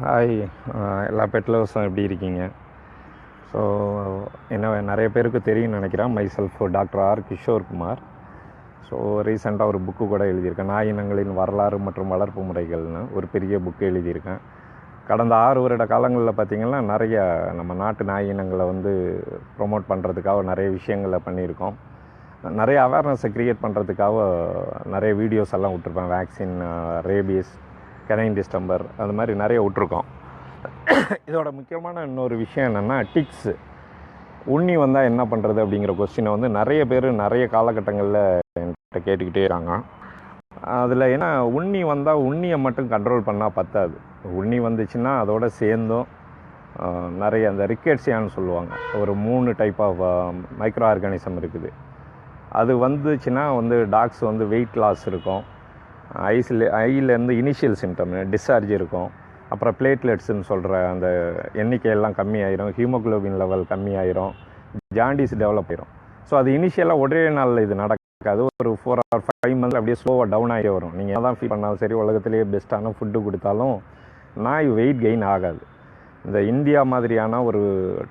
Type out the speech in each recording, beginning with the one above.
Hi uh, எல்லா pet லவர்ஸும் எப்படி இருக்கீங்க? ஸோ என்ன நிறைய பேருக்கு தெரியும்னு நினைக்கிறேன். My self doctor R Kishore Kumar so ரீசெண்டாக ஒரு புக்கு கூட எழுதியிருக்கேன். நாய் இனங்களின் வரலாறு மற்றும் வளர்ப்பு முறைகள்னு ஒரு பெரிய புக்கு எழுதியிருக்கேன். கடந்த ஆறு வருட காலங்களில் பார்த்திங்கன்னா நிறைய நம்ம நாட்டு நாய் இனங்களை வந்து ப்ரொமோட் பண்ணுறதுக்காக நிறைய விஷயங்களை பண்ணியிருக்கோம். நிறைய அவேர்னஸை க்ரியேட் பண்ணுறதுக்காக நிறைய வீடியோஸ் எல்லாம் விட்டுருப்பேன். Vaccine rabies uh, canine distemper அது மாதிரி நிறைய விட்ருக்கோம் இதோட முக்கியமான இன்னொரு விஷயம் என்னென்னா டிக்ஸு. உண்ணி வந்தால் என்ன பண்ணுறது அப்படிங்கிற கொஸ்டினை வந்து நிறைய பேர் நிறைய காலகட்டங்களில் என்கிட்ட கேட்டுக்கிட்டே இருக்காங்க. அதில் ஏன்னா உண்ணி வந்தால் உண்ணியை மட்டும் கண்ட்ரோல் பண்ணால் பத்தாது. உண்ணி வந்துச்சுன்னா அதோட சேர்ந்தும் நிறைய அந்த ரிக்கெட்ஸியான்னு சொல்லுவாங்க. ஒரு மூணு டைப் ஆஃப் மைக்ரோ ஆர்கானிசம் இருக்குது. அது வந்துச்சுன்னா வந்து டாக்ஸ் வந்து வெயிட் லாஸ் இருக்கும். ஐஸில் ஐயிலேருந்து இனிஷியல் சிம்டம் டிஸ்சார்ஜ் இருக்கும். அப்புறம் பிளேட்லெட்ஸ்னு சொல்கிற அந்த எண்ணிக்கையெல்லாம் கம்மியாயிரும். ஹீமோகுளோபின் லெவல் கம்மியாயிரும். ஜாண்டிஸ் டெவலப் ஆயிரும். ஸோ அது இனிஷியலாக ஒரே நாளில் இது நடக்காது. ஒரு ஃபோர் ஆர் ஃபைவ் மந்த்ஸ் அப்படியே ஸ்லோவாக டவுன் ஆகி வரும். நீங்கள் தான் ஃபீல் பண்ணாலும் சரி உலகத்திலேயே பெஸ்ட்டான ஃபுட்டு கொடுத்தாலும் நாய் வெயிட் கெயின் ஆகாது. இந்த இந்தியா மாதிரியான ஒரு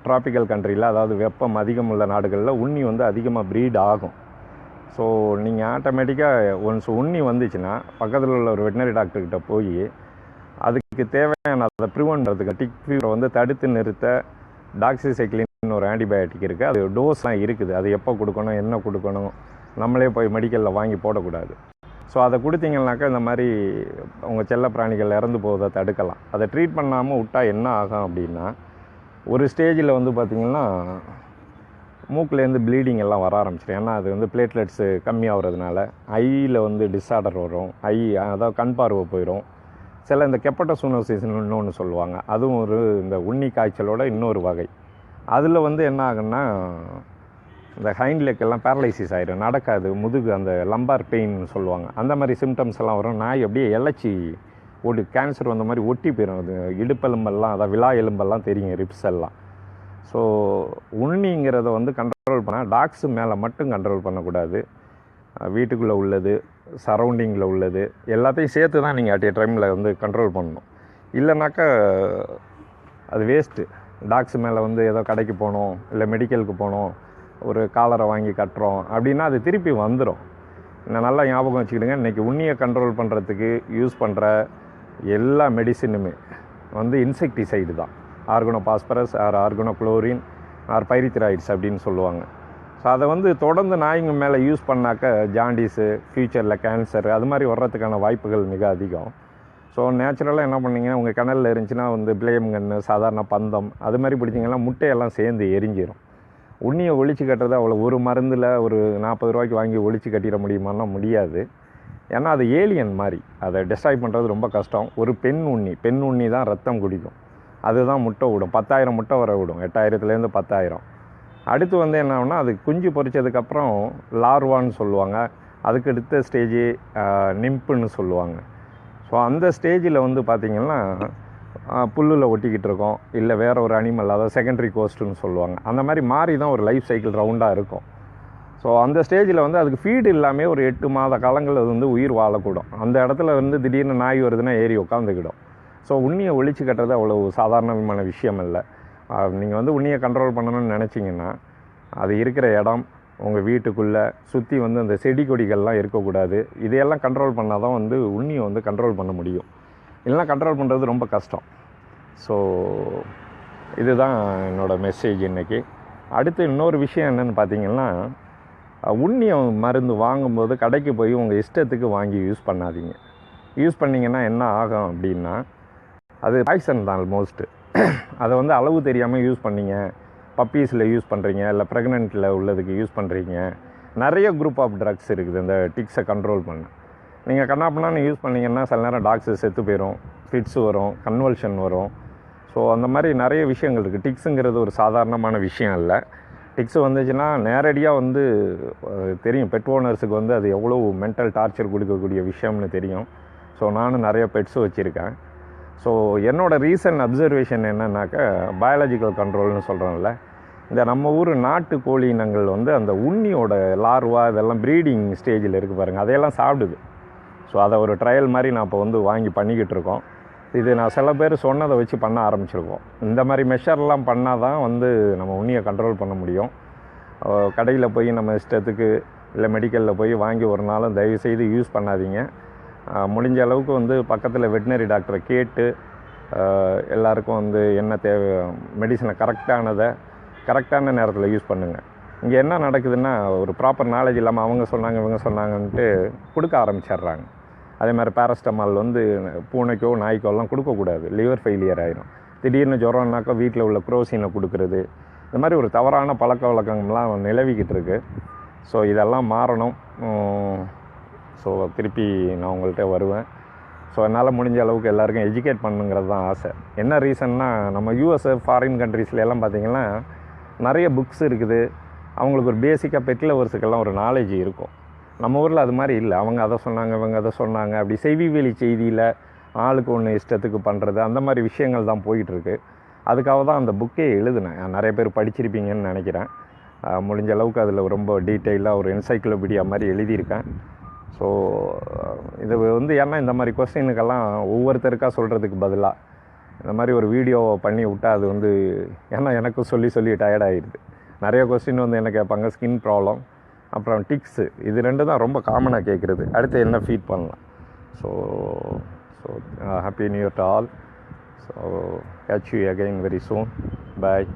டிராபிக்கல் கண்ட்ரியில் அதாவது வெப்பம் அதிகம் உள்ள நாடுகளில் உண்ணி வந்து அதிகமாக ப்ரீட் ஆகும். ஸோ நீங்கள் ஆட்டோமேட்டிக்காக ஒன்ஸ் உண்ணி வந்துச்சுன்னா பக்கத்தில் உள்ள ஒரு வெட்டினரி டாக்டர்கிட்ட போய் அதுக்கு தேவையான அதை ப்ரிவெண்ட் பண்ணுறதுக்கு டிக் ஃபீவரை வந்து தடுத்து நிறுத்த டாக்ஸிசைக்ளின் ஒரு ஆன்டிபயோட்டிக் இருக்குது அது டோஸ்லாம் இருக்குது. அது எப்போ கொடுக்கணும் என்ன கொடுக்கணும் நம்மளே போய் மெடிக்கலில் வாங்கி போடக்கூடாது. ஸோ அதை கொடுத்தீங்கன்னாக்கா இந்த மாதிரி உங்கள் செல்ல பிராணிகள் இறந்து போவதை தடுக்கலாம். அதை ட்ரீட் பண்ணாமல் விட்டால் என்ன ஆகும் அப்படின்னா ஒரு ஸ்டேஜில் வந்து பார்த்திங்கன்னா மூக்குலேருந்து ப்ளீடிங் எல்லாம் வர ஆரம்பிச்சிடும் ஏன்னா அது வந்து பிளேட்லெட்ஸு கம்மியாகிறதுனால ஐயில் வந்து டிஸார்டர் வரும். ஐ அதாவது கண் பார்வை போயிடும் சில இந்த கெப்பட்டோசூனோசிஸ்னு இன்னொன்று சொல்லுவாங்க. அதுவும் ஒரு இந்த உண்ணி காய்ச்சலோட இன்னொரு வகை. அதில் வந்து என்ன ஆகுன்னா இந்த ஹைண்ட் லெக்கெல்லாம் பேரலைசிஸ் ஆகிடும் நடக்காது. முதுகு அந்த லம்பார் பெயின் சொல்லுவாங்க. அந்த மாதிரி சிம்டம்ஸ் எல்லாம் வரும். நாய் அப்படியே எலச்சி ஒரு கேன்சர் வந்த மாதிரி ஒட்டி போயிடும் அது இடுப்பெலும்பெல்லாம் அதாவது விழா எலும்பெல்லாம் தெரியும் ரிப்ஸ் எல்லாம். ஸோ உண்ணிங்கிறத வந்து கண்ட்ரோல் பண்ணால் டாக்ஸு மேலே மட்டும் கண்ட்ரோல் பண்ணக்கூடாது. வீட்டுக்குள்ளே உள்ளது சரௌண்டிங்கில் உள்ளது எல்லாத்தையும் சேர்த்து தான் நீங்கள் அட் டைமில் வந்து கண்ட்ரோல் பண்ணணும். இல்லைனாக்கா அது வேஸ்ட்டு டாக்ஸ் மேலே வந்து ஏதோ கடைக்கு போகணும் இல்லை மெடிக்கலுக்கு போகணும் ஒரு காலரை வாங்கி கட்டுறோம் அப்படின்னா அது திருப்பி வந்துடும் நான் நல்லா ஞாபகம் வச்சுக்கிடுங்க இன்றைக்கி உண்ணியை கண்ட்ரோல் பண்ணுறதுக்கு யூஸ் பண்ணுற எல்லா மெடிசினுமே வந்து இன்செக்டிசைடு தான். Organophosphorus or organochlorine or pyrethroids அப்படின்னு சொல்லுவாங்க. ஸோ அதை வந்து தொடர்ந்து நாய்ங்க மேலே யூஸ் பண்ணாக்க ஜாண்டிஸு ஃப்யூச்சரில் கேன்சர் அது மாதிரி வர்றதுக்கான வாய்ப்புகள் மிக அதிகம். ஸோ நேச்சுரலாக என்ன பண்ணீங்கன்னா உங்கள் கிணல்ல இருந்துச்சுன்னா வந்து பிளேம் கன்று சாதாரண பந்தம் அது மாதிரி பிடிச்சிங்கன்னா முட்டையெல்லாம் சேர்ந்து எரிஞ்சிடும் உண்ணியை ஒழிச்சு கட்டுறது அவ்வளோ ஒரு மருந்தில் ஒரு நாற்பது ரூபாய்க்கு வாங்கி ஒழிச்சு கட்டிட முடியுமான்னா முடியாது. ஏன்னா அது ஏலியன் மாதிரி. அதை டிஸ்ட்ராய் பண்ணுறது ரொம்ப கஷ்டம். ஒரு பெண் உண்ணி பெண் உண்ணி தான் ரத்தம் குடிக்கும். அதுதான் முட்டை விடும். பத்தாயிரம் முட்டை வர விடும். எட்டாயிரத்துலேருந்து பத்தாயிரம். அடுத்து வந்து என்ன ஆகும்னா அது குஞ்சு பொரிச்சதுக்கப்புறம் லார்வான்னு சொல்லுவாங்க. அதுக்கு அடுத்த ஸ்டேஜ் நிம்புன்னு சொல்லுவாங்க. ஸோ அந்த ஸ்டேஜில் வந்து பார்த்திங்கன்னா புல்லில் ஒட்டிக்கிட்டு இருக்கோம். இல்லை வேற ஒரு அனிமல் அதாவது செகண்டரி கோஸ்ட்டுன்னு சொல்லுவாங்க. அந்த மாதிரி மாறி தான் ஒரு லைஃப் சைக்கிள் ரவுண்டாக இருக்கும். ஸோ அந்த ஸ்டேஜில் வந்து அதுக்கு ஃபீடு இல்லாமல் ஒரு எட்டு மாத காலங்கள் அது வந்து உயிர் வாழக்கூடும். அந்த இடத்துல வந்து திடீர்னு நாய் வருதுன்னா ஏறி உட்காந்துக்கிடும். ஸோ உண்ணியை ஒழிச்சு கட்டுறது அவ்வளோ சாதாரணமான விஷயம் இல்லை நீங்கள் வந்து உண்ணியை கண்ட்ரோல் பண்ணணும்னு நினச்சிங்கன்னா அது இருக்கிற இடம் உங்கள் வீட்டுக்குள்ளே சுற்றி வந்து அந்த செடி கொடிகள்லாம் இருக்கக்கூடாது. இதையெல்லாம் கண்ட்ரோல் பண்ணால் தான் வந்து உண்ணியை வந்து கண்ட்ரோல் பண்ண முடியும். இல்லைனா கண்ட்ரோல் பண்ணுறது ரொம்ப கஷ்டம். ஸோ இதுதான் என்னோடய மெசேஜ் இன்றைக்கி அடுத்து இன்னொரு விஷயம் என்னென்னு பார்த்தீங்கன்னா உண்ணியை மருந்து வாங்கும்போது கடைக்கு போய் உங்கள் இஷ்டத்துக்கு வாங்கி யூஸ் பண்ணாதீங்க. யூஸ் பண்ணிங்கன்னா என்ன ஆகும் அப்படின்னா அது பாய்சன் தான் ஆல்மோஸ்ட்டு அதை வந்து அளவு தெரியாமல் யூஸ் பண்ணீங்க. பப்பீஸில் யூஸ் பண்ணுறீங்க இல்லை ப்ரெக்னென்ட்டில் உள்ளதுக்கு யூஸ் பண்ணுறீங்க நிறைய குரூப் ஆஃப் ட்ரக்ஸ் இருக்குது. இந்த டிக்ஸை கண்ட்ரோல் பண்ண. நீங்கள் கண்ணாப்பினான்னு யூஸ் பண்ணீங்கன்னா சில நேரம் டாக்ஸு செத்து போயிடும் ஃபிட்ஸ் வரும் கன்வல்ஷன் வரும். ஸோ அந்த மாதிரி நிறைய விஷயங்கள் இருக்குது டிக்ஸுங்கிறது ஒரு சாதாரணமான விஷயம் இல்லை டிக்ஸ் வந்துச்சுன்னா நேரடியாக வந்து தெரியும். பெட் ஓனர்ஸுக்கு வந்து அது எவ்வளோ மென்டல் டார்ச்சர் கொடுக்கக்கூடிய விஷயம்னு தெரியும். ஸோ நானும் நிறைய பெட்ஸு வச்சுருக்கேன். ஸோ என்னோடய ரீசன்ட் அப்சர்வேஷன் என்னன்னாக்கா பயாலஜிக்கல் கண்ட்ரோல்னு சொல்கிறோம்ல இந்த நம்ம ஊர் நாட்டு கோழி இனங்கள் வந்து அந்த உண்ணியோட லார்வா இதெல்லாம் ப்ரீடிங் ஸ்டேஜில் இருக்குது பாருங்கள் அதையெல்லாம் சாப்பிடுது. ஸோ அதை ஒரு ட்ரையல் மாதிரி நான் இப்போ வந்து வாங்கி பண்ணிக்கிட்டு இருக்கோம். இது நான் சில பேர் சொன்னதை வச்சு பண்ண ஆரம்பிச்சிருக்கோம். இந்த மாதிரி மெஷர்லாம் பண்ணால் தான் வந்து நம்ம உண்ணியை கண்ட்ரோல் பண்ண முடியும். கடையில் போய் நம்ம இஷ்டத்துக்கு இல்லை மெடிக்கலில் போய் வாங்கி ஒரு நாளும் தயவுசெய்து யூஸ் பண்ணாதீங்க. முடிஞ்ச அளவுக்கு வந்து பக்கத்தில் வெட்டினரி டாக்டரை கேட்டு எல்லாருக்கும் வந்து என்ன தேவை மெடிசனை கரெக்டானதை கரெக்டான நேரத்தில் யூஸ் பண்ணுங்கள் இங்கே என்ன நடக்குதுன்னா ஒரு ப்ராப்பர் நாலேஜ் இல்லாமல் அவங்க சொன்னாங்க இவங்க சொன்னாங்கன்ட்டு கொடுக்க ஆரம்பிச்சிடுறாங்க. அதே மாதிரி பேரஸ்டமால் வந்து பூனைக்கோ நாய்க்கோலாம் கொடுக்கக்கூடாது லிவர் ஃபெயிலியர் ஆகிரும் திடீர்னு ஜுரம்னாக்கா வீட்டில் உள்ள குரோசினை கொடுக்குறது. இந்த மாதிரி ஒரு தவறான பழக்க வழக்கங்கள்லாம் நிலவிக்கிட்டு இருக்குது ஸோ இதெல்லாம் மாறணும். ஸோ திருப்பி நான் உங்கள்கிட்ட வருவேன். ஸோ என்னால் முடிஞ்ச அளவுக்கு எல்லாருக்கும் எஜுகேட் பண்ணுங்கிறது தான் ஆசை. என்ன ரீசன்னா நம்ம யூஎஸ் ஃபாரின் கண்ட்ரீஸ்ல எல்லாம் பார்த்தீங்கன்னா நிறைய புக்ஸ் இருக்குது. அவங்களுக்கு ஒரு பேசிக்காக பெட் லவர்ஸுக்கெல்லாம் ஒரு நாலேஜ் இருக்கும். நம்ம ஊரில் அது மாதிரி இல்லை. அவங்க அதை சொன்னாங்க இவங்க அதை சொன்னாங்க. அப்படி செய்தி வெளி செய்தியில் ஆளுக்கு ஒன்று இஷ்டத்துக்கு பண்ணுறது அந்த மாதிரி விஷயங்கள் தான் போயிட்டுருக்கு. அதுக்காக தான் அந்த புக்கே எழுதினேன். நிறைய பேர் படிச்சிருப்பீங்கன்னு நினைக்கிறேன். முடிஞ்ச அளவுக்கு அதில் ரொம்ப டீட்டெயிலாக ஒரு என்சைக்ளோபீடியா மாதிரி எழுதியிருக்கேன். ஸோ இது வந்து ஏன்னா இந்த மாதிரி கொஸ்டினுக்கெல்லாம் ஒவ்வொருத்தருக்கா சொல்கிறதுக்கு பதிலாக இந்த மாதிரி ஒரு வீடியோவை பண்ணி விட்டால் அது வந்து ஏன்னா எனக்கும் சொல்லி சொல்லி டயர்டாகிடுது நிறைய கொஸ்டின் வந்து என்ன கேட்பாங்க? ஸ்கின் ப்ராப்ளம் அப்புறம் டிக்ஸு இது ரெண்டு தான் ரொம்ப காமனாக கேட்குறது. அடுத்து என்ன ஃபீட் பண்ணலாம்? So so happy new year to all so catch you again very soon bye